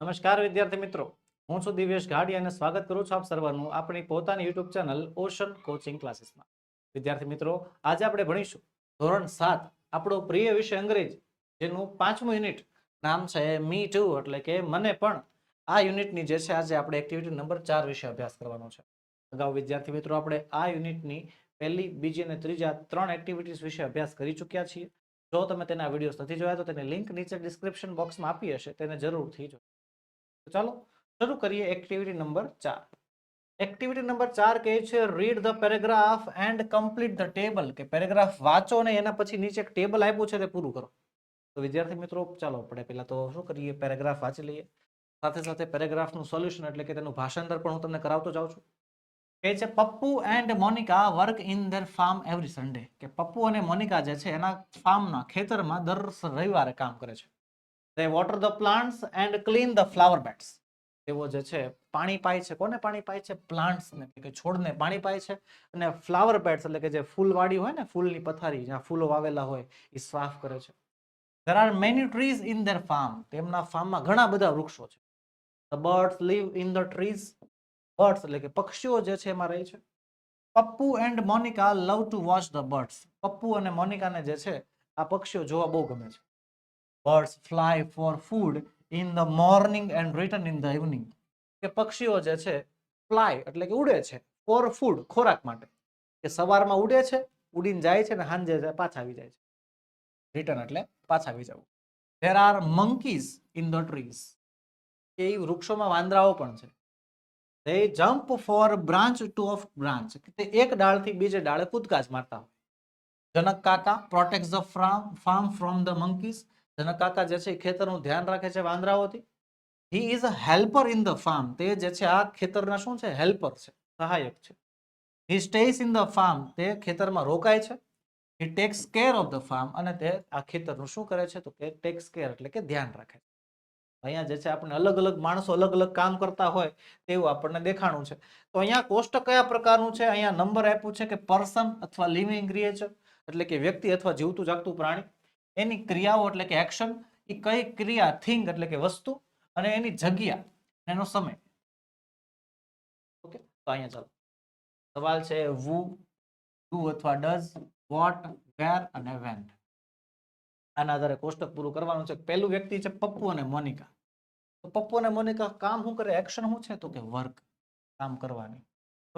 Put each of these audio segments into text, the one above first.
નમસ્કાર, વિદ્યાર્થી મિત્રો. હું છું દિવ્યેશ ઘાડી અને સ્વાગત કરું છું આપ સર્વનું આપણી પોતાની યુટ્યુબ ચેનલ ઓશન કોચિંગ ક્લાસીસમાં. વિદ્યાર્થી મિત્રો, આજે આપણે ભણીશું ધોરણ સાત, આપણો પ્રિય વિષય અંગ્રેજી, જેનું પાંચમું યુનિટ નામ છે મી ટુ એટલે કે મને પણ. આ યુનિટની જે છે, આજે આપણે એક્ટિવિટી નંબર ચાર વિશે અભ્યાસ કરવાનો છે. અગાઉ વિદ્યાર્થી મિત્રો, આપણે આ યુનિટની પહેલી, બીજી અને ત્રીજા ત્રણ એક્ટિવિટીઝ વિશે અભ્યાસ કરી ચૂક્યા છીએ. જો તમે તેના વિડીયોઝ નથી જોયા, તો તેની લિંક નીચે ડિસ્ક્રિપ્શન બોક્સમાં આપી હશે, તેને જરૂરથી જો ચાલો શરૂ કરીએ એક્ટિવિટી નંબર ચાર. એક્ટિવિટી નંબર ચાર કહે છે read the paragraph and complete the table કે પેરેગ્રાફ વાંચો ને એના પછી નીચે એક ટેબલ આપ્યું છે તે પૂરું કરો. તો વિદ્યાર્થી મિત્રો, ચાલો આપણે પહેલાં તો શું કરીએ? પેરેગ્રાફ વાંચી લઈએ. સાથે સાથે પેરેગ્રાફનું સોલ્યુશન એટલે કે તેનું ભાષાંતર પણ હું તમને કરાવતો જાઉં છું. કહે છે, Pappu and Monica work in their farm every Sunday કે પપ્પુ અને મોનિકા જે છે એના ફાર્મના ખેતરમાં દર રવિવારે કામ કરે છે. They water the plants and clean the flower beds. તેઓ જે છે, પાણી પાય છે. કોને પાણી પાય છે? પ્લાન્ટ્સને કે છોડને પાણી પાય છે. અને ફ્લાવર બેડ્સ એટલે કે જે ફૂલવાડી હોય ને, ફૂલની પથારી, જ્યાં ફૂલો વાવેલા હોય એ સાફ કરે છે. There are many trees in their farm. તેમના ફાર્મમાં ઘણા બધા વૃક્ષો છે. The birds live in the trees. Birds એટલે કે પક્ષીઓ જે છે, એમાં રહે છે. Pappu and Monica love to watch the birds Pappu અને મોનિકાને જે છે, આ પક્ષીઓ જોવા બહુ ગમે છે. Birds fly for food in the morning and return in the evening. કે પક્ષીઓ જે છે, ફ્લાય એટલે કે ઉડે છે, ફોર ફૂડ, ખોરાક માટે. કે સવારમાં ઉડે છે, ઉડીને જાય છે ને સાંજે પાછા આવી જાય છે. રિટર્ન એટલે પાછા આવી જવું. There are monkeys in the trees કે એ વૃક્ષોમાં વાંદરાઓ પણ છે. They jump for branch to of branch તે એક ડાળથી બીજે ડાળે કૂદકાજ મારતા હોય. જનક કાકા protect the farm from the monkeys Janak કાકા જે છે ખેતરનું ધ્યાન રાખે છે વાંદરાઓથી. He is a helper in the farm તે જે છે આ ખેતરના શું છે? હેલ્પર છે. સહાયક છે. He stays in the farm તે ખેતરમાં રોકાય છે. He takes care of the farm અને તે આ ખેતરનું શું કરે છે? તો કે ટેક્સ કેર એટલે કે ધ્યાન રાખે છે. અહીંયા જે છે આપણે અલગ અલગ માણસો અલગ અલગ કામ કરતા હોય તેવું આપણને દેખાણું છે. તો અહીંયા કોષ્ટક કયા પ્રકારનું છે? અહીંયા નંબર આપ્યું છે કે પર્સન અથવા લિવિંગ ક્રિએચર એટલે કે વ્યક્તિ અથવા જીવતું જાગતું પ્રાણી. એની ક્રિયાઓ એટલે કે એક્શન એ કઈ ક્રિયા થિંગ એટલે કે વસ્તુ અને એની જગ્યા, એનો સમય. ઓકે તો અહીંયા ચાલો. સવાલ છે વુ ટુ અથવા ડઝ વોટ વેર અને વેન આના આધારે કોષ્ટક પૂરું કરવાનું છે. પહેલું વ્યક્તિ છે પપ્પુ અને મોનિકા. તો પપ્પુ અને મોનિકા કામ શું કરે? એક્શન શું છે? તો કે વર્ક કામ કરવાની.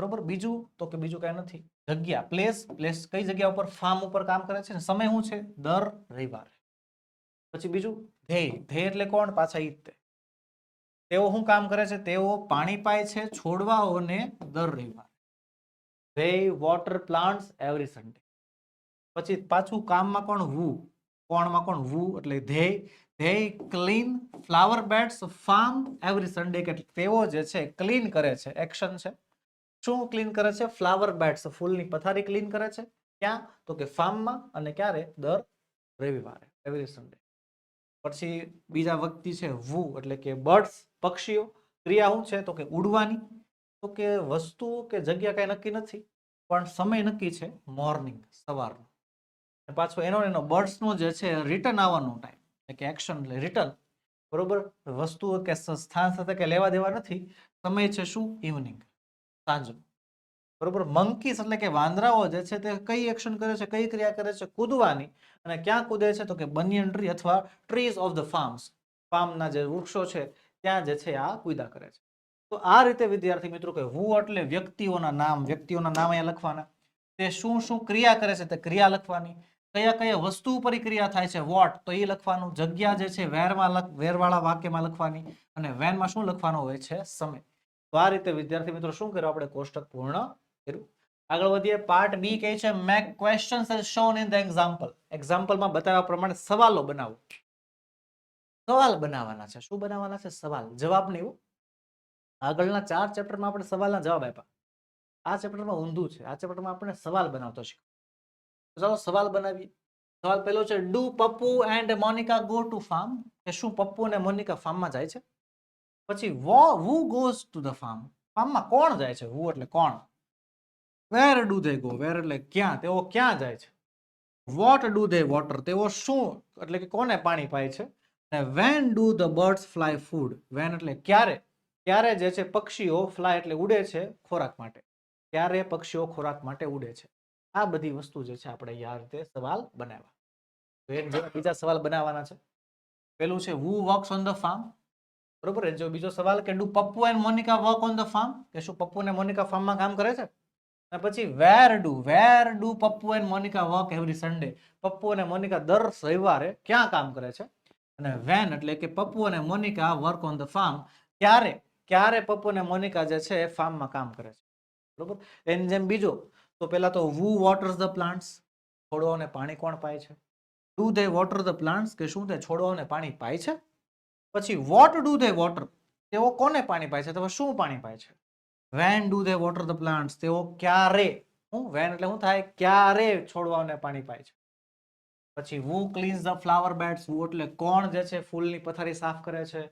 બરોબર? બીજું તો કે બીજું કઈ નથી. જગ્યા પ્લેસ પ્લેસ કઈ જગ્યા ઉપર ફાર્મ ઉપર કામ કરે છે સમય શું છે? દર રવિવારે. પછી બીજું ધ્યેય ધ્યેય એટલે કોણ? પાછા ઈ તેઓ શું કામ કરે છે? તેઓ પાણી પાય છે છોડવાઓને દર રવિવારે. ધ્યેય વોટર પ્લાન્ટ્સ એવરી સન્ડે પછી પાછું કામમાં કોણ? વુ. કોણમાં કોણ? વુ એટલે ધ્યેય ધ્યેય clean flower beds farm every Sunday કે તેઓ જે છે ક્લીન કરે છે. એક્શન છે. શું ક્લીન કરે છે? ફ્લાવર બેડ્સ ફૂલની પથારી ક્લીન કરે છે? ક્યાં? તો કે ફાર્મમાં અને ક્યારે? દર રવિવારે એવરી સન્ડે પછી બીજા વ્યક્તિ છે વુ, એટલે કે બર્ડ્સ, પક્ષીઓ. ક્રિયા શું છે? તો કે ઉડવાની. તો કે વસ્તુઓ કે જગ્યા કાંઈ નક્કી નથી, પણ સમય નક્કી છે મોર્નિંગ સવારનો. પાછો એનો એનો બર્ડ્સનો જે છે રિટર્ન આવવાનો ટાઈમ એટલે કે એક્શન એટલે રિટર્ન બરોબર? વસ્તુઓ કે સ્થાન સાથે કે લેવા દેવા નથી. સમય છે શું? ઇવનિંગ સાંજનો. બરોબર? મંકીસ એટલે કે વાંદરાઓ જે છે તે કઈ એક્શન કરે છે, કઈ ક્રિયા કરે છે, કૂદવાની. અને ક્યાં કૂદે છે? તો કે બનિયન ટ્રી અથવા ટ્રીઝ ઓફ ધ ફાર્મ્સ ફાર્મના જે વૃક્ષો છે, ત્યાં જે છે આ કૂદા કરે છે. તો આ રીતે, વિદ્યાર્થી મિત્રો, કે હું એટલે વ્યક્તિઓના નામ વ્યક્તિઓના નામ અહીંયા લખવાના. તે શું શું ક્રિયા કરે છે તે ક્રિયા લખવાની. કયા કયા વસ્તુ ઉપર ક્રિયા થાય છે વોટ તો એ લખવાનું. જગ્યા જે છે, વેરમાં વેરવાળા વાક્યમાં લખવાની. અને વેનમાં શું લખવાનું હોય છે? સમય. તો આ રીતે વિદ્યાર્થી મિત્રો શું કર્યું? આપણે કોષ્ટક પૂર્ણ કર્યું. આગળ વધીએ. પાર્ટ બી કહે છે make questions as shown in the example એક્ઝામ્પલમાં બતાવ્યા પ્રમાણે સવાલો બનાવો. સવાલ બનાવવાના છે. શું બનાવવાના છે? સવાલ. જવાબ નહીં આગળના ચાર ચેપ્ટરમાં આપણે સવાલના જવાબ આપ્યા. આ ચેપ્ટરમાં ઊંધું છે. આ ચેપ્ટરમાં આપણે સવાલ બનાવતો શીખો. ચાલો સવાલ બનાવીએ. સવાલ પહેલો છે do Pappu and Monica go to farm કે શું પપ્પુ અને મોનિકા ફાર્મમાં જાય છે? પછી વો who goes to the farm ફાર્મમાં કોણ જાય છે? વુ એટલે કોણ? Where do they go where એટલે ક્યાં? તેઓ ક્યાં જાય છે? વોટ ડુ ધે વોટર તેઓ શું, એટલે કે કોને પાણી પાય છે? અને when do the birds fly food when એટલે ક્યારે? ક્યારે જે છે પક્ષીઓ ફ્લાય એટલે ઉડે છે ખોરાક માટે. ક્યારે પક્ષીઓ ખોરાક માટે ઉડે છે? આ બધી વસ્તુ જે છે આપણે અહીંયા આ રીતે સવાલ એક બીજા સવાલ બનાવવાના છે. પેલું છે who works on the farm બરોબર? જો બીજો સવાલ કે, do Pappu and Monica work on the farm કે, શું પપ્પુ અને મોનિકા ફાર્મમાં કામ કરે છે? અને પછી, where do? Where do Pappu and Monica work every Sunday Pappu અને મોનિકા દર રવિવારે ક્યાં કામ કરે છે? અને વેન એટલે કે, પપ્પુ અને Monica work on the farm ક્યારે? ક્યારે પપ્પુ અને મોનિકા જે છે, એ ફાર્મમાં કામ કરે છે? બરોબર? એની જેમ બીજો, તો પહેલાં તો વુ વોટર્સ ધ પ્લાન્ટ્સ છોડવાઓને પાણી કોણ પાય છે? Do they water the plants કે, શું તે છોડવાઓને પાણી પાય છે? પછી વોટ ડુ ધે વોટર તેઓ કોને પાણી પાય છે? અથવા શું પાણી પાય છે? When do they water the plants તેઓ ક્યારે? હું વેન એટલે શું થાય ક્યારે છોડવાઓને પાણી પાય છે? પછી who cleans the flower beds who એટલે કોણ જે છે ફૂલની પથારી સાફ કરે છે?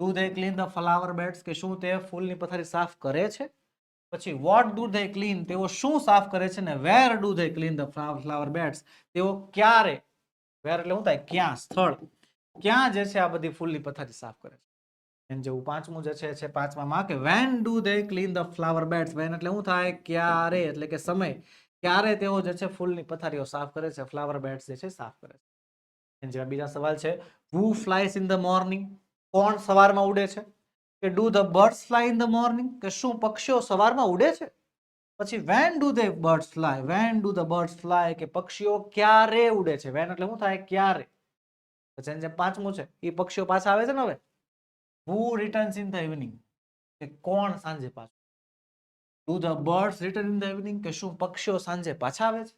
Do they clean the flower beds કે શું તે ફૂલની પથારી સાફ કરે છે? પછી વોટ ડુ ધે ક્લીન તેઓ શું સાફ કરે છે ને where do they clean the flower beds તેઓ ક્યારે? વેર એટલે શું થાય ક્યાં? સ્થળ. ક્યાં જે છે આ બધી ફૂલની પથારી સાફ કરે છે? એમ જેવું પાંચમું જે છે છે પાંચમામાં કે when do they clean the flower beds when એટલે શું થાય? ક્યારે? એટલે કે સમય. ક્યારે તેઓ જે છે ફૂલની પથારીઓ સાફ કરે છે? ફ્લાવર બેડ્સ જે છે સાફ કરે છે. એમ જેવા બીજા સવાલ છે who flies in the morning કોણ સવારમાં ઉડે છે? કે do the birds fly in the morning કે શું પક્ષીઓ સવારમાં ઉડે છે? પછી when do they birds fly when do the birds fly કે પક્ષીઓ ક્યારે ઉડે છે? વેન એટલે શું થાય? ક્યારે? પછી જે પાંચમું છે એ પક્ષીઓ પાછા આવે છે ને હવે? Who returns in the evening કે કોણ સાંજે પાછું? Do the birds return in the evening કે શું પક્ષીઓ સાંજે પાછા આવે છે?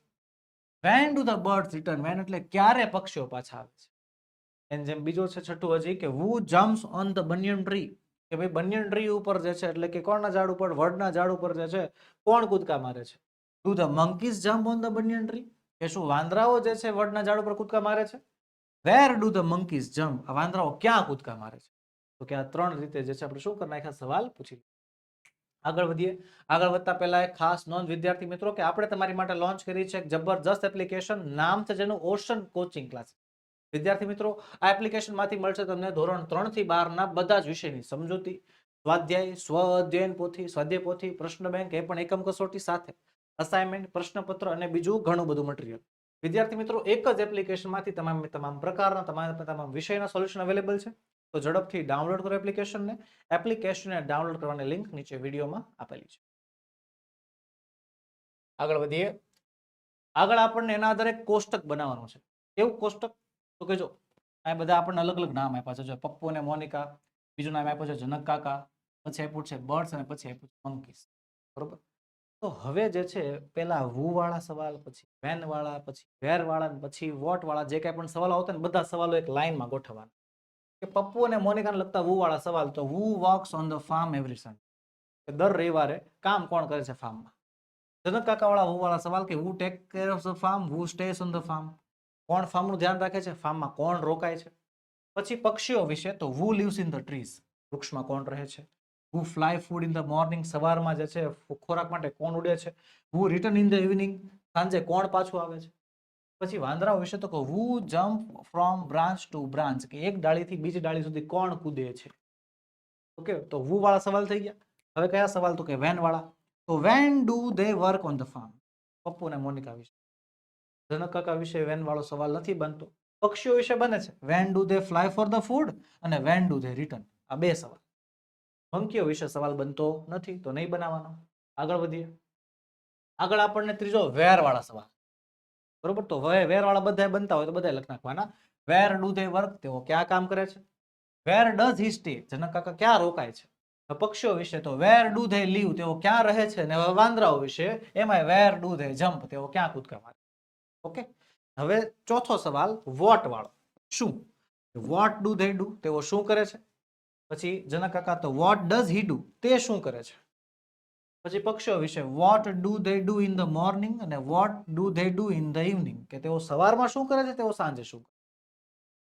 When do the birds return when એટલે ક્યારે પક્ષીઓ પાછા આવે છે? એમ જેમ બીજો છે છઠ્ઠું હજી, કે who jumps on the banyan tree કે ભાઈ બનિયન ટ્રી ઉપર જે છે, એટલે કે કોણના ઝાડ ઉપર? વડના ઝાડ ઉપર જે છે, કોણ કૂદકા મારે છે? Do the monkeys jump on the banyan tree કે શું વાંદરાઓ જે છે, વડના ઝાડ ઉપર કૂદકા મારે છે? Where do the monkeys jump આ વાંદરાઓ ક્યાં કૂદકા મારે છે? તો કે આ ત્રણ રીતે જે છે, આપણે શું કરી નાખ્યા? સવાલ પૂછી આગળ વધીએ. આગળ વધતા પહેલા એક ખાસ નોંધ, વિદ્યાર્થી મિત્રો, કે આપણે તમારી માટે લોન્ચ કરી છે એક જબરજસ્ત એપ્લિકેશન નામ છે જેનું ઓશન કોચિંગ ક્લાસ વિદ્યાર્થી મિત્રો, આ એપ્લિકેશનમાંથી મળશે તમને ધોરણ ત્રણથી બારના બધા જ વિષયની સમજૂતી, સ્વાધ્યાય, સ્વ અધ્યયન પોથી, સ્વાધ્યાય પોથી, પ્રશ્ન બેંક, એ પણ એકમ કસોટી સાથે. અસાઇનમેન્ટ પ્રશ્નપત્ર અને બીજું ઘણું બધું મટીરિયલ વિદ્યાર્થી મિત્રો, એક જ એપ્લિકેશનમાંથી તમામ તમામ પ્રકારના, તમામ તમામ વિષયના સોલ્યુશન અવેલેબલ છે. તો ઝડપથી ડાઉનલોડ કરો એપ્લિકેશનને એપ્લિકેશનને ડાઉનલોડ કરવાની લિંક નીચે વિડીયોમાં આપેલી છે. આગળ વધીએ. આગળ આપણને એના આધારે કોષ્ટક બનાવવાનું છે. કેવું કોષ્ટક? તો કે જો, આ બધા આપણને અલગ અલગ નામ આપ્યા છે. જો પપ્પુ અને મોનિકા, બીજું નામ આપ્યું છે જનક કાકા, પછી આપ્યું છે બર્ડ્સ અને પછી આપ્યું છે મંકીસ. બરોબર? તો હવે જે છે, પેલા વુ વાળા સવાલ, પછી વેન વાળા પછી વેર વાળા પછી વોટ વાળા જે કાંઈ પણ સવાલો આવતા ને, બધા સવાલો એક લાઈનમાં ગોઠવવાના. કે પપ્પુ અને મોનિકાને લગતા વુ વાળા સવાલ, તો who walks on the farm every Sunday દર રવિવારે કામ કોણ કરે છે ફાર્મમાં જનક કાકા વાળા વુ વાળા સવાલ કે who take care of the farm who stays on the farm કોણ ફાર્મનું ધ્યાન રાખે છે? ફાર્મમાં કોણ રોકાય છે? પછી પક્ષીઓ વિશે, તો who lives in the trees વૃક્ષમાં કોણ રહે છે? Who fly food in the morning સવારમાં જે છે ખોરાક માટે કોણ ઉડે છે? Who return in the evening સાંજે કોણ પાછું આવે છે? પછી વાંદરાઓ વિશે તો who jump from branch to branch કે એક ડાળીથી બીજી ડાળી સુધી કોણ કૂદે છે? ઓકે, તો હુ વાળા સવાલ થઈ ગયા. હવે કયા સવાલ તો કે વેન વાળા? તો when do they work on the farm Pappu અને મોનિકા વિશે. જનક કાકા વિશે વેન વાળો સવાલ નથી બનતો. પક્ષીઓ વિશે બને છે. When do they fly for the food અને વેન ડુ ધે રિટર્ન આ બે સવાલ. મંકીઓ વિશે સવાલ બનતો નથી, તો નહીં બનાવવાનો. આગળ વધીએ. આગળ આપણને ત્રીજો વેર વાળા સવાલ. બરોબર? તો વેર વાળા બધા બનતા હોય તો બધા લખ નાખવાના. વેર ડુ ધે વર્ક તેઓ ક્યાં કામ કરે છે? વેર ડઝ હિસ્ટી જનક કાકા ક્યાં રોકાય છે? પક્ષીઓ વિશે તો વેર ડુ ધે લીવ, તેઓ ક્યાં રહે છે? ને હવે વાંદરાઓ વિશે એમાં વેર ડુ ધે જમ્પ તેઓ ક્યાં કૂદકા મારે ઓકે? હવે ચોથો સવાલ વોટ વાળો શું? વોટ ડુ ધે ડુ, તેઓ શું કરે છે? પછી જનક કાકા તો વોટ ડઝ હી ડુ તે શું કરે છે? પછી પક્ષીઓ વિશે what do they do in the morning and what do they do in the evening કે તેઓ સવારમાં શું કરે છે? તેઓ સાંજે શું કરે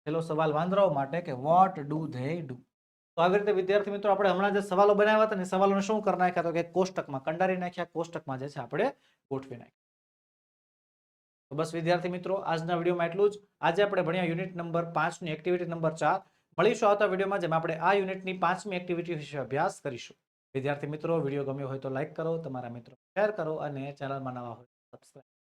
પેલો સવાલ વાંદરાઓ માટે કે વોટ ડુ ધે ડુ તો આવી રીતે વિદ્યાર્થી મિત્રો આપણે હમણાં જે સવાલો બનાવ્યા હતા ને સવાલોને શું કરી નાખ્યા તો કે કોષ્ટકમાં કંડારી નાખ્યા, કોષ્ટકમાં જે છે આપણે ગોઠવી નાખ્યા. તો બસ વિદ્યાર્થી મિત્રો, આજના વિડીયોમાં એટલું જ. આજે આપણે ભણ્યા યુનિટ નંબર પાંચની એક્ટિવિટી નંબર ચાર. મળીશું આવતા વિડીયોમાં, જેમાં આપણે આ યુનિટની પાંચમી એક્ટિવિટી વિશે અભ્યાસ કરીશું. વિદ્યાર્થી મિત્રો, વીડિયો ગમ્યો હોય તો લાઇક કરો, તમારા મિત્રો શેર કરો અને ચેનલમાં નવા હોય સબસ્ક્રાઈબ